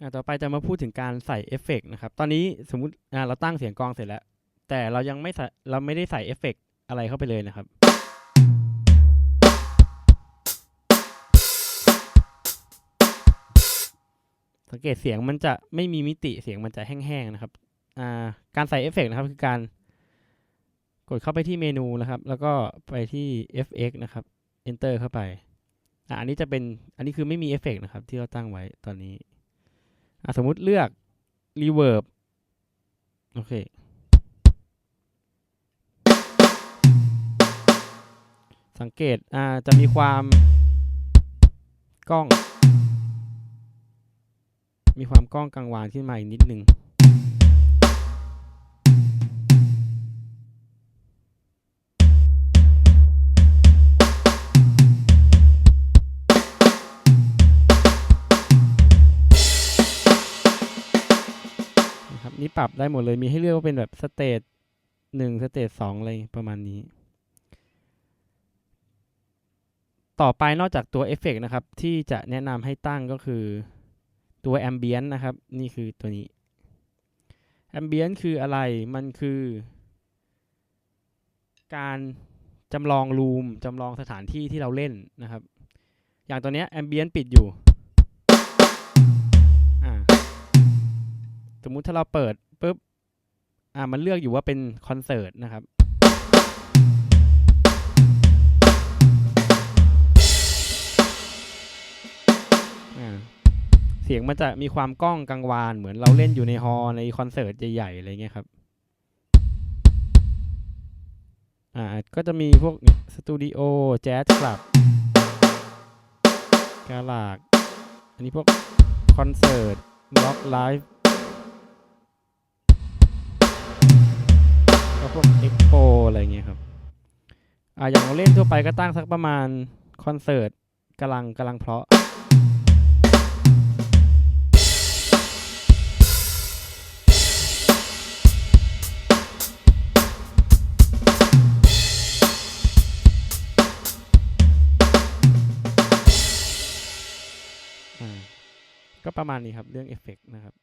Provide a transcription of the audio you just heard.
อะต่อไปจะมาพูดถึงการใส่เอฟเฟกต์นะครับ ตอนนี้สมมุติอะเราตั้งเสียงกลองเสร็จแล้ว แต่เรายังไม่ใส่เราไม่ได้ใส่เอฟเฟกต์อะไรเข้าไปเลยนะครับ สังเกตเสียงมันจะไม่มีมิติเสียงมันจะแห้งๆนะครับอ่าการใส่เอฟเฟกต์นะครับคือการกดเข้าไปที่เมนูนะครับ แล้วก็ไปที่ FX นะครับ Enter เข้าไป อะอันนี้จะเป็น อันนี้คือไม่มีเอฟเฟกต์นะครับ ที่เราตั้งไว้ตอนนี้ สมมุติเลือก Reverb โอเค สังเกตอ่าจะมีความกล้อง มีความกล้องกังวานขึ้นมาอีกนิดนึง นี่ปรับได้หมดเลยมีให้เลือกว่าเป็นแบบสเตจหนึ่งสเตจสองอะไรประมาณนี้ ต่อไปนอกจากตัวเอฟเฟกนะครับ ที่จะแนะนำให้ตั้งก็คือตัวแอมเบียนนะครับ นี่คือตัวนี้แอมเบียนคืออะไรมันคือ การจำลองรูมจำลองสถานที่ที่เราเล่นนะครับ อย่างตัวเนี้ยแอมเบียนปิดอยู่ สมมุติถ้าเราเปิดปุ๊บอ่ามันเลือกอยู่ว่าเป็นคอนเสิร์ตนะครับ เสียงมันจะมีความก้องกังวาน เหมือนเราเล่นอยู่ในฮอล์ในคอนเสิร์ตใหญ่ๆอะไรเงี้ยครับอ่าก็จะมีพวกสตูดิโอแจ๊สคลับกาลาก อันนี้พวกคอนเสิร์ตล็อกไลฟ์ พวกเอ็กโปอะไรเงี้ยครับอ่าอย่างเราเล่นทั่วไปก็ตั้งสักประมาณคอนเสิร์ตกำลังกำลังเพราะก็ประมาณนี้ครับ เรื่องเอฟเฟกต์นะครับ